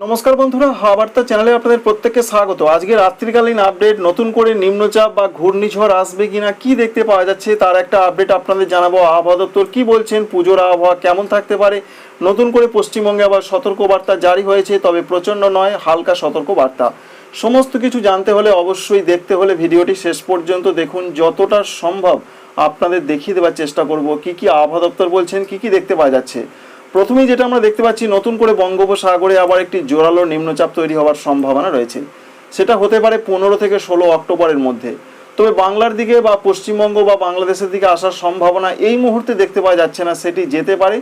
নমস্কার বন্ধুরা হাবার্তা চ্যানেলে আপনাদের প্রত্যেককে স্বাগত। আজকে রাত্রিকালীন আপডেট, নতুন করে নিম্নচাপ বা ঘূর্ণিঝড় আসবে কিনা, কি দেখতে পাওয়া যাচ্ছে, তার একটা আপডেট আপনাদের জানাব। আবহাওয়া দপ্তর কি বলছেন, পুজোর আবহাওয়া কেমন থাকতে পারে, নতুন করে পশ্চিমবঙ্গে আবার সতর্কবার্তা জারি হয়েছে, তবে প্রচণ্ড নয়, হালকা সতর্কবার্তা। সমস্ত কিছু জানতে হলে অবশ্যই দেখতে হলে ভিডিওটি শেষ পর্যন্ত দেখুন, যতটা সম্ভব আপনাদের দেখিয়ে দেওয়ার চেষ্টা করব। কি কি আবহাওয়া দপ্তর বলছেন, কি কি দেখতে পাওয়া যাচ্ছে? প্রথমেই যেটা আমরা দেখতে পাচ্ছি, নতুন করে বঙ্গোপসাগরে আবার একটি জোরালো নিম্নচাপ তৈরি হওয়ার সম্ভাবনা রয়েছে। সেটা হতে পারে পনেরো থেকে ষোলো অক্টোবরের মধ্যে। তবে বাংলার দিকে বা পশ্চিমবঙ্গ বা বাংলাদেশের দিকে আসার সম্ভাবনা এই মুহূর্তে দেখতে পাওয়া যাচ্ছে না, সেটি যেতে পারে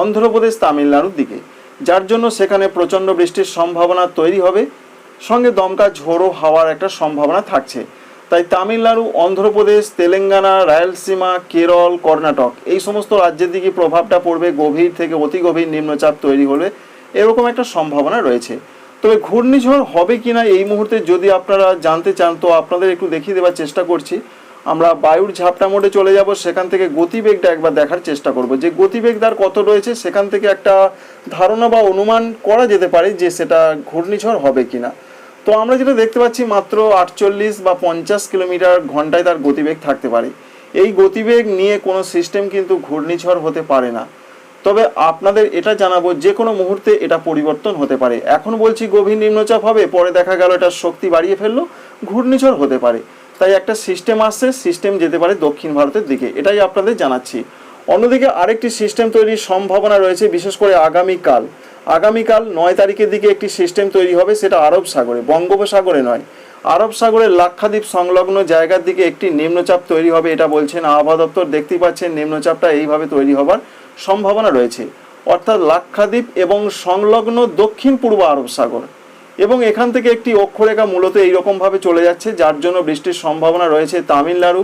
অন্ধ্রপ্রদেশ, তামিলনাড়ুর দিকে। যার জন্য সেখানে প্রচণ্ড বৃষ্টির সম্ভাবনা তৈরি হবে। সঙ্গে দমকা ঝোড়ো হাওয়ার একটা সম্ভাবনা থাকছে। তাই তামিলনাড়ু, অন্ধ্রপ্রদেশ, তেলেঙ্গানা, রায়লসীমা, কেরল, কর্ণাটক এই সমস্ত রাজ্যের দিকে প্রভাবটা পড়বে গভীর থেকে অতি গভীর নিম্নচাপ তৈরি হলে এরকম একটা সম্ভাবনা রয়েছে। তবে ঘূর্ণিঝড় হবে কি না এই মুহূর্তে যদি আপনারা জানতে চান, তো আপনাদের একটু দেখিয়ে দেওয়ার চেষ্টা করছি। আমরা বায়ুর ঝাপটা মোডে চলে যাব, সেখান থেকে গতিবেগটা একবার দেখার চেষ্টা করব। যে গতিবেগ তার কত রয়েছে, সেখান থেকে একটা ধারণা বা অনুমান করা যেতে পারে যে সেটা ঘূর্ণিঝড় হবে কিনা। তো আমরা যেটা দেখতে পাচ্ছি মাত্র আটচল্লিশ বা পঞ্চাশ কিলোমিটার ঘন্টায় তার গতিবেগ থাকতে পারে। এই গতিবেগ নিয়ে কোনো সিস্টেম কিন্তু ঘূর্ণিঝড় হতে পারে না। তবে আপনাদের এটা জানাব যে কোনো মুহূর্তে এটা পরিবর্তন হতে পারে। এখন বলছি গভীর নিম্নচাপ হবে, পরে দেখা গেল এটা শক্তি বাড়িয়ে ফেলল, ঘূর্ণিঝড় হতে পারে। তাই একটা সিস্টেম আসছে সিস্টেম যেতে পারে দক্ষিণ ভারতের দিকে। এটাই আপনাদের জানাচ্ছি। অন্যদিকে আরেকটি সিস্টেম তৈরির সম্ভাবনা রয়েছে, বিশেষ করে আগামীকাল। আগামীকাল নয় তারিখের দিকে একটি সিস্টেম তৈরি হবে, সেটা আরব সাগরে, বঙ্গোপসাগরে নয়। আরব সাগরের লাক্ষাদ্বীপ সংলগ্ন জায়গার দিকে একটি নিম্নচাপ তৈরি হবে, এটা বলছেন আবহাওয়া দপ্তর। দেখতেই পাচ্ছেন নিম্নচাপটা এইভাবে তৈরি হবার সম্ভাবনা রয়েছে। অর্থাৎ লাক্ষাদ্বীপ এবং সংলগ্ন দক্ষিণ পূর্ব আরব সাগর। এবং এখান থেকে একটি অক্ষরেখা মূলত এইরকমভাবে চলে যাচ্ছে, যার জন্য বৃষ্টির সম্ভাবনা রয়েছে তামিলনাড়ু,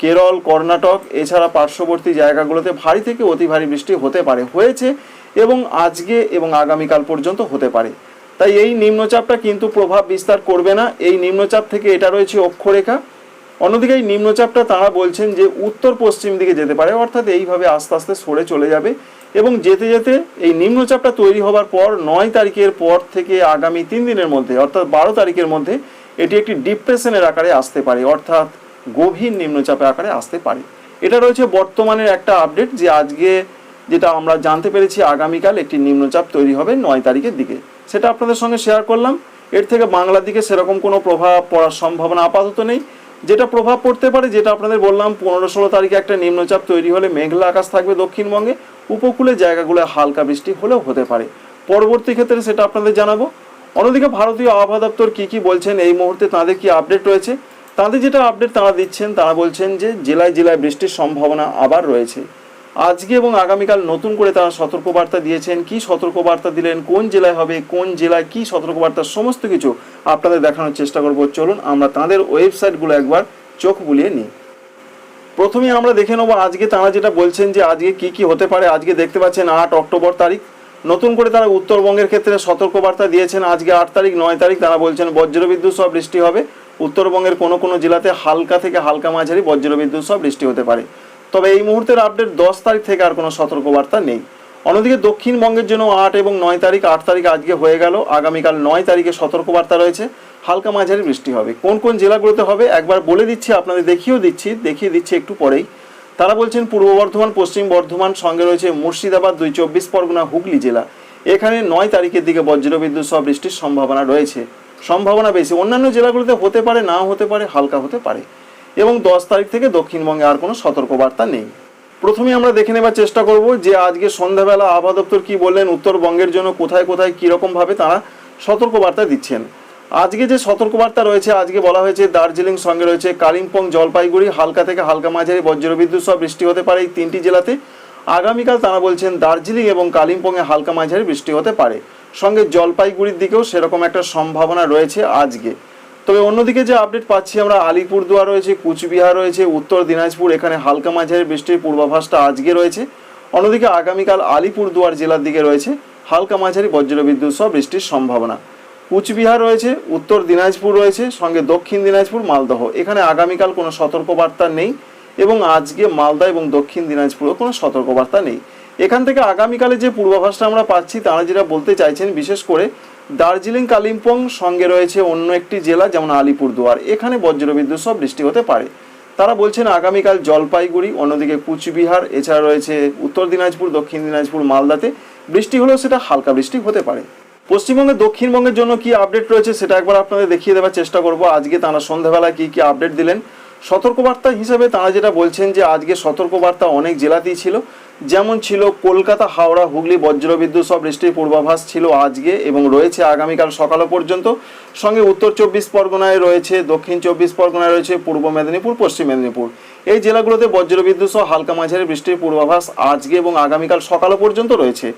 কেরল, কর্ণাটক, এছাড়া পার্শ্ববর্তী জায়গাগুলোতে ভারী থেকে অতি ভারী বৃষ্টি হতে পারে। হয়েছে এবং আজকে এবং আগামীকাল পর্যন্ত হতে পারে। তাই এই নিম্নচাপটা কিন্তু প্রভাব বিস্তার করবে না। এই নিম্নচাপ থেকে এটা রয়েছে অক্ষরেখা। অন্যদিকে এই নিম্নচাপটা তারা বলছেন যে উত্তর পশ্চিম দিকে যেতে পারে, অর্থাৎ এইভাবে আস্তে আস্তে সরে চলে যাবে। এবং যেতে যেতে এই নিম্নচাপটা তৈরি হবার পর নয় তারিখের পর থেকে আগামী তিন দিনের মধ্যে, অর্থাৎ বারো তারিখের মধ্যে এটি একটি ডিপ্রেশনের আকারে আসতে পারে, অর্থাৎ গভীর নিম্নচাপের আকারে আসতে পারে। এটা রয়েছে বর্তমানের একটা আপডেট যে আজকে যেটা আমরা জানতে পেরেছি আগামীকাল একটি নিম্নচাপ তৈরি হবে নয় তারিখের দিকে। সেটা আপনাদের সঙ্গে শেয়ার করলাম। এর থেকে বাংলার দিকে সেরকম কোনো প্রভাব পড়ার সম্ভাবনা আপাতত নেই। যেটা প্রভাব পড়তে পারে, যেটা আপনাদের বললাম, পনেরো ষোলো তারিখে একটা নিম্নচাপ তৈরি হলে মেঘলা আকাশ থাকবে দক্ষিণবঙ্গে। উপকূলে জায়গাগুলো হালকা বৃষ্টি হলেও হতে পারে। পরবর্তী ক্ষেত্রে সেটা আপনাদের জানাব। অন্যদিকে ভারতীয় আবহাওয়া দপ্তর কী কী বলছেন এই মুহূর্তে তাদের কি আপডেট রয়েছে? তাদের যেটা আপডেট তারা দিচ্ছেন, তারা বলছেন যে জেলায় জেলায় বৃষ্টির সম্ভাবনা আবার রয়েছে। আজকে এবং আগামীকাল নতুন করে তারা সতর্কবার্তা দিয়েছেন। কি সতর্কবার্তা দিলেন? কোন জেলায় হবে? কোন জেলায় কি সতর্কবার্তা? সমস্ত কিছু আপনাদের দেখানোর চেষ্টা করব। চলুন আমরা তাদের ওয়েবসাইটগুলো একবার চোখ বুলিয়ে নিই। প্রথমে আমরা দেখে নেব আজকে তারা যেটা বলছেন যে আজকে কি কি হতে পারে। আজকে দেখতে পাচ্ছেন আট অক্টোবর তারিখ। নতুন করে তারা উত্তরবঙ্গের ক্ষেত্রে সতর্কবার্তা দিয়েছেন। আজকে আট তারিখ, নয় তারিখ তারা বলছেন বজ্রবিদ্যুৎ সহ বৃষ্টি হবে। উত্তরবঙ্গের কোনো কোনো জেলাতে হালকা থেকে হালকা মাঝারি বজ্রবিদ্যুৎ সহ বৃষ্টি হতে পারে। তবে এই মুহূর্তের আপডেট দশ তারিখ থেকে আর কোনো সতর্কবার্তা নেই। অন্যদিকে দক্ষিণবঙ্গের জন্য আট এবং নয় তারিখ, আট তারিখ আজকে হয়ে গেল। আগামীকাল নয় তারিখে সতর্কবার্তা রয়েছে। হালকা মাঝারি বৃষ্টি হবে। কোন কোন জেলাগুলোতে হবে একবার বলে দিচ্ছি, আপনাদের দেখিয়েও দিচ্ছি, দেখিয়ে দিচ্ছি একটু পরেই। তারা বলছেন, পূর্ব বর্ধমান, পশ্চিম বর্ধমান, সঙ্গে রয়েছে মুর্শিদাবাদ, দুই চব্বিশ পরগনা, হুগলি জেলা। এখানে নয় তারিখের দিকে বজ্রবিদ্যুৎ সহ বৃষ্টির সম্ভাবনা রয়েছে। সম্ভাবনা বেশি। অন্যান্য জেলাগুলোতে হতে পারে, নাও হতে পারে, হালকা হতে পারে। এবং দশ তারিখ থেকে দক্ষিণবঙ্গে আর কোনো সতর্কবার্তা নেই। প্রথমে আমরা দেখে নেবার চেষ্টা করব যে আজকে সন্ধ্যাবেলা আবহাওয়া দপ্তর কী বললেন, উত্তরবঙ্গের জন্য কোথায় কোথায় কীরকমভাবে তারা সতর্কবার্তা দিচ্ছেন। আজকে যে সতর্কবার্তা রয়েছে, আজকে বলা হয়েছে দার্জিলিং সঙ্গে রয়েছে কালিম্পং, জলপাইগুড়ি, হালকা থেকে হালকা মাঝারি বজ্রবিদ্যুৎ সহ বৃষ্টি হতে পারে এই তিনটি জেলাতে। আগামীকাল তারা বলছেন দার্জিলিং এবং কালিম্পংয়ে হালকা মাঝারি বৃষ্টি হতে পারে। সঙ্গে জলপাইগুড়ির দিকেও সেরকম একটা সম্ভাবনা রয়েছে আজকে। তবে অন্যদিকে যে আপডেট পাচ্ছি, আমরা আলিপুরদুয়ার রয়েছে, কুচবিহার রয়েছে, উত্তর দিনাজপুর, এখানে হালকা মাঝারি বৃষ্টির পূর্বাভাসটা আজকে রয়েছে। অন্যদিকে আগামীকাল আলিপুরদুয়ার জেলার দিকে রয়েছে, হালকা মাঝারি বজ্রবিদ্যুৎ সহ বৃষ্টির সম্ভাবনা। কুচবিহার রয়েছে, উত্তর দিনাজপুর রয়েছে, সঙ্গে দক্ষিণ দিনাজপুর, মালদহ। এখানে আগামীকাল কোনো সতর্কবার্তা নেই এবং আজকে মালদা এবং দক্ষিণ দিনাজপুরেও কোনো সতর্কবার্তা নেই। এখান থেকে আগামীকালে যে পূর্বাভাসটা আমরা পাচ্ছি, তারা যেটা বলতে চাইছেন, বিশেষ করে দার্জিলিং, কালিম্পং সঙ্গে রয়েছে অন্য একটি জেলা যেমন আলিপুরদুয়ার। এখানে বজ্রবিদ্যুৎ সব বৃষ্টি হতে পারে। তারা বলছেন, আগামীকাল জলপাইগুড়ি, অন্যদিকে কুচবিহার, এছাড়া রয়েছে উত্তর দিনাজপুর, দক্ষিণ দিনাজপুর, মালদাতে বৃষ্টি হলেও সেটা হালকা বৃষ্টি হতে পারে। পশ্চিমবঙ্গে দক্ষিণবঙ্গের জন্য কি আপডেট রয়েছে সেটা একবার আপনাদের দেখিয়ে দেওয়ার চেষ্টা করব। আজকে তারা সন্ধ্যাবেলায় কি কি আপডেট দিলেন? সতর্কবার্তা হিসেবে তারা যেটা বলছেন যে, আজকে সতর্কবার্তা অনেক জেলাতেই ছিল। যেমন ছিল কলকাতা, হাওড়া, হুগলি, বজ্রবিদ্যুৎ, সব বৃষ্টির পূর্বাভাস ছিল আজকে এবং রয়েছে আগামীকাল সকাল পর্যন্ত। সঙ্গে উত্তর চব্বিশ পরগনায় রয়েছে, দক্ষিণ চব্বিশ পরগনায় রয়েছে, পূর্ব মেদিনীপুর, পশ্চিম মেদিনীপুর। এই জেলাগুলোতে বজ্রবিদ্যুৎ সহ হালকা মাঝারি বৃষ্টির পূর্বাভাস আজকে এবং আগামীকাল সকাল পর্যন্ত রয়েছে।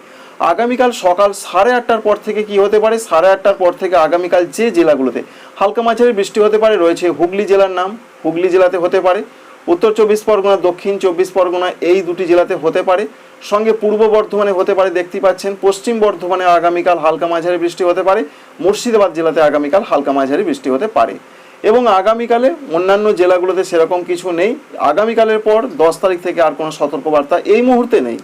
আগামীকাল সকাল সাড়ে আটটার পর থেকে কি হতে পারে? সাড়ে আটটার পর থেকে আগামীকাল যে জেলাগুলোতে হালকা মাঝারি বৃষ্টি হতে পারে, রয়েছে হুগলি জেলার নাম। হুগলি জেলাতে হতে পারে। উত্তর চব্বিশ পরগনা, দক্ষিণ চব্বিশ পরগনা এই দুটি জেলাতে হতে পারে। সঙ্গে পূর্ব বর্ধমানে হতে পারে, দেখতে পাচ্ছেন পশ্চিম বর্ধমানে আগামীকাল হালকা মাঝারি বৃষ্টি হতে পারে, মুর্শিদাবাদ জেলাতে আগামীকাল হালকা মাঝারি বৃষ্টি হতে পারে। এবং আগামীকালে অন্যান্য জেলাগুলোতে সেরকম কিছু নেই। আগামীকালের পর দশ তারিখ থেকে আর কোনো সতর্কবার্তা এই মুহূর্তে নেই।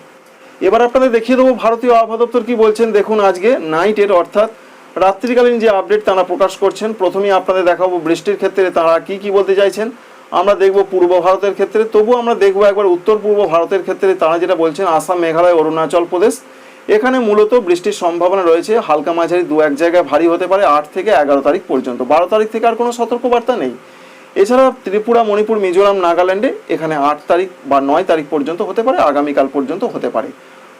এবার আপনাদের দেখিয়ে দেবো, ভারতীয় আবহাওয়া দপ্তর কী বলছেন? দেখুন আজকে নাইটের অর্থাৎ রাত্রিকালীন যে আপডেট তারা প্রকাশ করছেন, প্রথমেই আপনাদের দেখাবো বৃষ্টির ক্ষেত্রে তারা কি কি বলতে চাইছেন। আমরা দেখব পূর্ব ভারতের ক্ষেত্রে। তবু আমরা দেখব একবার উত্তর পূর্ব ভারতের ক্ষেত্রে তারা যেটা বলছেন, আসাম, মেঘালয়, অরুণাচল প্রদেশ। এখানে মূলত বৃষ্টির সম্ভাবনা রয়েছে। হালকা মাঝারি দু এক জায়গায় ভারী হতে পারে আট থেকে এগারো তারিখ পর্যন্ত। বারো তারিখ থেকে আর কোনো সতর্কবার্তা নেই। এছাড়া ত্রিপুরা, মণিপুর, মিজোরাম, নাগাল্যান্ডে এখানে আট তারিখ বা নয় তারিখ পর্যন্ত হতে পারে, আগামীকাল পর্যন্ত হতে পারে।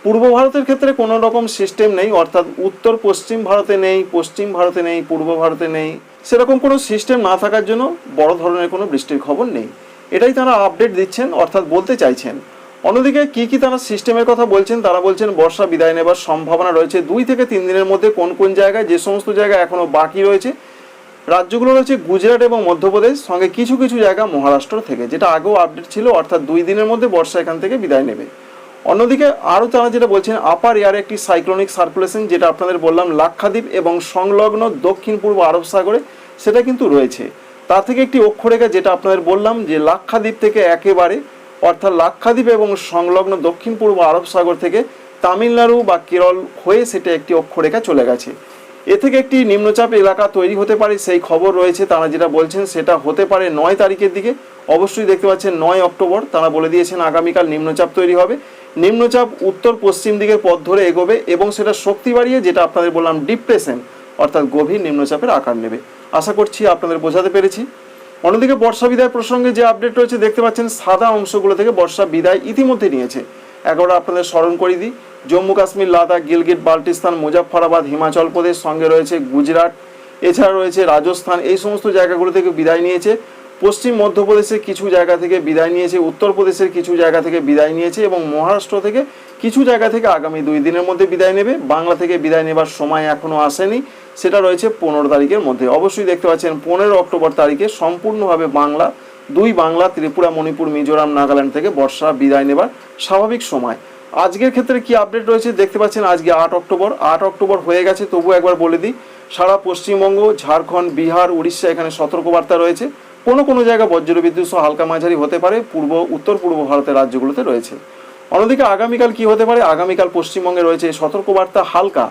পূর্ব ভারতের ক্ষেত্রে কোনো রকম সিস্টেম নেই, অর্থাৎ উত্তর পশ্চিম ভারতে নেই, পশ্চিম ভারতে নেই, পূর্ব ভারতে নেই। সেরকম কোনো সিস্টেম না থাকার জন্য বড় ধরনের কোনো বৃষ্টির খবর নেই। এটাই তারা আপডেট দিচ্ছেন, অর্থাৎ বলতে চাইছেন। অন্যদিকে কি কি তারা সিস্টেমের কথা বলছেন, তারা বলছেন বর্ষা বিদায় নেবার সম্ভাবনা রয়েছে। দুই থেকে তিন দিনের মধ্যে কোন কোন জায়গায়, যে সমস্ত জায়গা এখনও বাকি রয়েছে, রাজ্যগুলো রয়েছে গুজরাট এবং মধ্যপ্রদেশ, সঙ্গে কিছু কিছু জায়গা মহারাষ্ট্র থেকে, যেটা আগেও আপডেট ছিল, অর্থাৎ দুই দিনের মধ্যে বর্ষা এখান থেকে বিদায় নেবে। অন্যদিকে আরও তারা যেটা বলছেন আপার এয়ারে একটি সাইক্লোনিক সার্কুলেশন যেটা আপনাদের বললাম, লাক্ষাদ্বীপ এবং সংলগ্ন দক্ষিণ পূর্ব আরব সাগরে সেটা কিন্তু রয়েছে। তা থেকে একটি অক্ষরেখা যেটা আপনাদের বললাম যে লাক্ষাদ্বীপ থেকে একেবারে, অর্থাৎ লাক্ষাদ্বীপ এবং সংলগ্ন দক্ষিণ পূর্ব আরব সাগর থেকে তামিলনাড়ু বা কেরল হয়ে সেটা একটি অক্ষরেখা চলে গেছে। এ থেকে একটি নিম্নচাপ এলাকা তৈরি হতে পারে, সেই খবর রয়েছে, তারা যেটা বলছেন সেটা হতে পারে নয় তারিখের দিকে। অবশ্যই দেখতে পাচ্ছেন নয় অক্টোবর, তারা বলে দিয়েছেন আগামীকাল নিম্নচাপ তৈরি হবে। নিম্নচাপ উত্তর পশ্চিম দিকের পথ ধরে এগোবে এবং সেটা শক্তি বাড়িয়ে যেটা আপনাদের বললাম ডিপ্রেশন অর্থাৎ গভীর নিম্নচাপের আকার নেবে। আশা করছি আপনাদের বোঝাতে পেরেছি। অন্যদিকে বর্ষা বিদায় প্রসঙ্গে যে আপডেট রয়েছে, দেখতে পাচ্ছেন সাদা অংশগুলো থেকে বর্ষা বিদায় ইতিমধ্যে নিয়েছে। এগারোটা আপনাদের স্মরণ করিয়ে দিই, জম্মু কাশ্মীর, লাদাখ, গিলগিট, বাল্টিস্তান, মুজাফফরাবাদ, হিমাচল প্রদেশ, সঙ্গে রয়েছে গুজরাট, এছাড়া রয়েছে রাজস্থান, এই সমস্ত জায়গাগুলো থেকে বিদায় নিয়েছে। পশ্চিম মধ্যপ্রদেশের কিছু জায়গা থেকে বিদায় নিয়েছে, উত্তরপ্রদেশের কিছু জায়গা থেকে বিদায় নিয়েছে এবং মহারাষ্ট্র থেকে কিছু জায়গা থেকে আগামী দুই দিনের মধ্যে বিদায় নেবে। বাংলা থেকে বিদায় নেবার সময় এখনও আসেনি। সেটা রয়েছে পনেরো তারিখের মধ্যে। অবশ্যই দেখতে পাচ্ছেন, পনেরো অক্টোবর তারিখে সম্পূর্ণভাবে বাংলা, দুই বাংলা, ত্রিপুরা, মণিপুর, মিজোরাম, নাগাল্যান্ড থেকে বর্ষা বিদায় নেবার স্বাভাবিক সময়। আজকের ক্ষেত্রে কি আপডেট রয়েছে দেখতে পাচ্ছেন, আজকে আট অক্টোবর। আট অক্টোবর হয়ে গেছে তবু একবার বলে দিই, সারা পশ্চিমবঙ্গ, ঝাড়খণ্ড, বিহার, উড়িষ্যা এখানে সতর্কবার্তা রয়েছে। কোনো কোনো জায়গা বজ্রবিদ্যুৎ সহ হালকা মাঝারি হতে পারে, পূর্ব, উত্তর, পূর্ব ভারতের রাজ্যগুলোতে রয়েছে। অন্যদিকে আগামীকাল কি হতে পারে? আগামীকাল পশ্চিমবঙ্গে রয়েছে সতর্কবার্তা হালকা,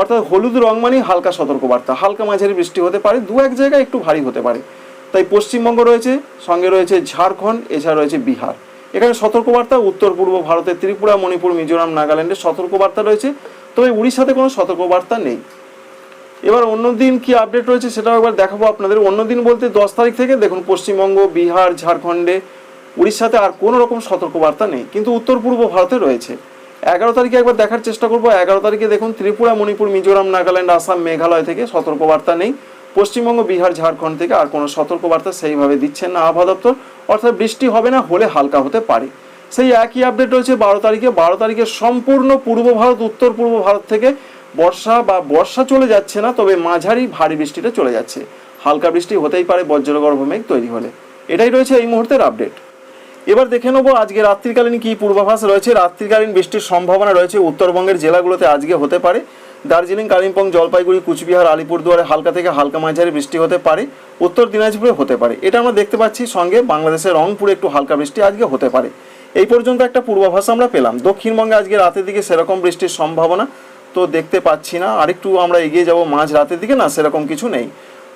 অর্থাৎ হলুদ রং মানেই হালকা সতর্কবার্তা। হালকা মাঝারি বৃষ্টি হতে পারে, দু এক জায়গায় একটু ভারী হতে পারে। তাই পশ্চিমবঙ্গ রয়েছে, সঙ্গে রয়েছে ঝাড়খণ্ড, এছাড়া রয়েছে বিহার। এখানে সতর্কবার্তা, উত্তর, পূর্ব ভারতের ত্রিপুরা, মণিপুর, মিজোরাম, নাগাল্যান্ডে সতর্কবার্তা রয়েছে। তবে উড়িষ্যাতে কোনো সতর্কবার্তা নেই। এবার অন্য দিন কি আপডেট রয়েছে সেটাও একবার দেখাবো আপনাদের। অন্য দিন বলতে দশ তারিখ থেকে দেখুন পশ্চিমবঙ্গ, বিহার, ঝাড়খণ্ডে, উড়িষ্যাতে আর কোনো রকম সতর্কবার্তা নেই। কিন্তু উত্তর পূর্ব ভারতে রয়েছে। এগারো তারিখে একবার দেখার চেষ্টা করব। এগারো তারিখে দেখুন ত্রিপুরা, মণিপুর, মিজোরাম, নাগাল্যান্ড, আসাম, মেঘালয় থেকে সতর্কবার্তা নেই। পশ্চিমবঙ্গ, বিহার, ঝাড়খণ্ড থেকে আর কোনো সতর্কবার্তা সেইভাবে দিচ্ছেন না আবহাওয়া দপ্তর। অর্থাৎ বৃষ্টি হবে না, হলে হালকা হতে পারে। সেই একই আপডেট রয়েছে বারো তারিখে। বারো তারিখে সম্পূর্ণ পূর্ব ভারত, উত্তর পূর্ব ভারত থেকে বর্ষা বা বর্ষা চলে যাচ্ছে না, তবে মাঝারি ভারী বৃষ্টিটা চলে যাচ্ছে। হালকা বৃষ্টি হতেই পারে বজ্রগর্ভ মেঘ তৈরি হলে। এটাই রয়েছে এই মুহূর্তের আপডেট এবার দেখে নেব আজকে রাত্রিকালীন কি পূর্বাভাস রয়েছে। রাত্রিকালীন বৃষ্টির সম্ভাবনা রয়েছে উত্তরবঙ্গের জেলাগুলোতে আজকে হতে পারে। দার্জিলিং, কালিম্পং, জলপাইগুড়ি, কুচবিহার, আলিপুরদুয়ারে হালকা থেকে হালকা মাঝারি বৃষ্টি হতে পারে। উত্তর দিনাজপুরে হতে পারে। এটা আমরা দেখতে পাচ্ছি সঙ্গে বাংলাদেশের রংপুরে একটু হালকা বৃষ্টি আজকে হতে পারে। এই পর্যন্ত একটা পূর্বাভাস আমরা পেলাম। দক্ষিণবঙ্গে আজকে রাতের দিকে সেরকম বৃষ্টির সম্ভাবনা তো দেখতে পাচ্ছি না। আরেকটু আমরা এগিয়ে যাব মাঝ রাতের দিকে। না, সেরকম কিছু নেই।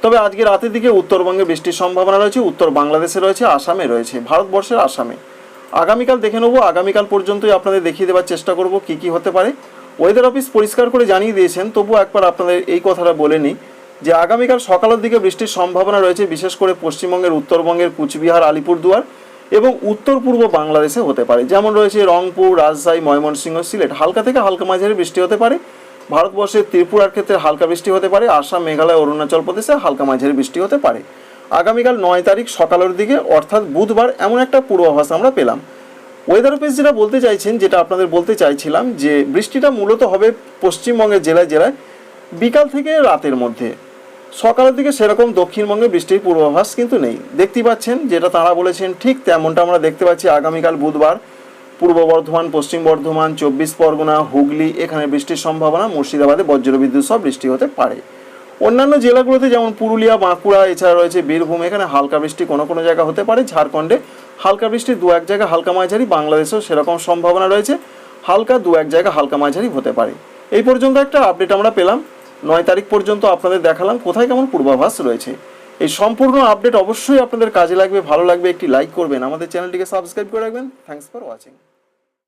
তবে আজকে রাতের দিকে উত্তরবঙ্গে বৃষ্টির সম্ভাবনা রয়েছে, উত্তর বাংলাদেশে রয়েছে, আসামে রয়েছে, ভারতবর্ষের আসামে। আগামীকাল দেখে নেব। আগামীকাল পর্যন্তই আপনাদের দেখিয়ে দেওয়ার চেষ্টা করব কি কি হতে পারে। ওয়েদার অফিস পরিষ্কার করে জানিয়ে দিয়েছেন তবু একবার আপনাদের এই কথাটা বলে নিই, যে আগামীকাল সকালের দিকে বৃষ্টির সম্ভাবনা রয়েছে, বিশেষ করে পশ্চিমবঙ্গের, উত্তরবঙ্গের, কুচবিহার, আলিপুরদুয়ার। এবং উত্তর পূর্ব বাংলাদেশে হতে পারে। যেমন রয়েছে রংপুর, রাজশাহী, ময়মনসিংহ, সিলেট। হালকা থেকে হালকা মাঝারি বৃষ্টি হতে পারে। ভারতবর্ষের ত্রিপুরার ক্ষেত্রে হালকা বৃষ্টি হতে পারে। আসাম, মেঘালয়, অরুণাচল প্রদেশে হালকা মাঝারি বৃষ্টি হতে পারে। আগামীকাল নয় তারিখ সকালের দিকে, অর্থাৎ বুধবার, এমন একটা পূর্বাভাস আমরা পেলাম। ওয়েদার অফিস যেটা বলতে চাইছেন, যেটা আপনাদের বলতে চাইছিলাম, যে বৃষ্টিটা মূলত হবে পশ্চিমবঙ্গের জেলায় জেলায় বিকাল থেকে রাতের মধ্যে। সকালের দিকে সেরকম দক্ষিণবঙ্গে বৃষ্টির পূর্বাভাস কিন্তু নেই। দেখতে পাচ্ছেন, যেটা তারা বলেছেন, ঠিক তেমনটা আমরা দেখতে পাচ্ছি আগামীকাল বুধবার। পূর্ব বর্ধমান, পশ্চিম বর্ধমান, চব্বিশ পরগনা, হুগলি, এখানে বৃষ্টির সম্ভাবনা, মুর্শিদাবাদে বজ্রবিদ্যুৎ সব বৃষ্টি হতে পারে। অন্যান্য জেলাগুলোতে যেমন পুরুলিয়া, বাঁকুড়া, এছাড়া রয়েছে বীরভূম, এখানে হালকা বৃষ্টি কোনো কোনো জায়গা হতে পারে। ঝাড়খণ্ডে হালকা বৃষ্টি দু এক জায়গা, হালকা মাঝারি। বাংলাদেশেও সেরকম সম্ভাবনা রয়েছে, হালকা দু এক জায়গা, হালকা মাঝারি হতে পারে। এই পর্যন্ত একটা আপডেট আমরা পেলাম। নয় তারিখ পর্যন্ত আপনাদের দেখালাম কোথায় কেমন পূর্বাভাস রয়েছে। এই সম্পূর্ণ আপডেট অবশ্যই আপনাদের কাজে লাগবে, ভালো লাগবে, একটি লাইক করবেন। আমাদের চ্যানেলটিকে সাবস্ক্রাইব করে রাখবেন। Thanks for watching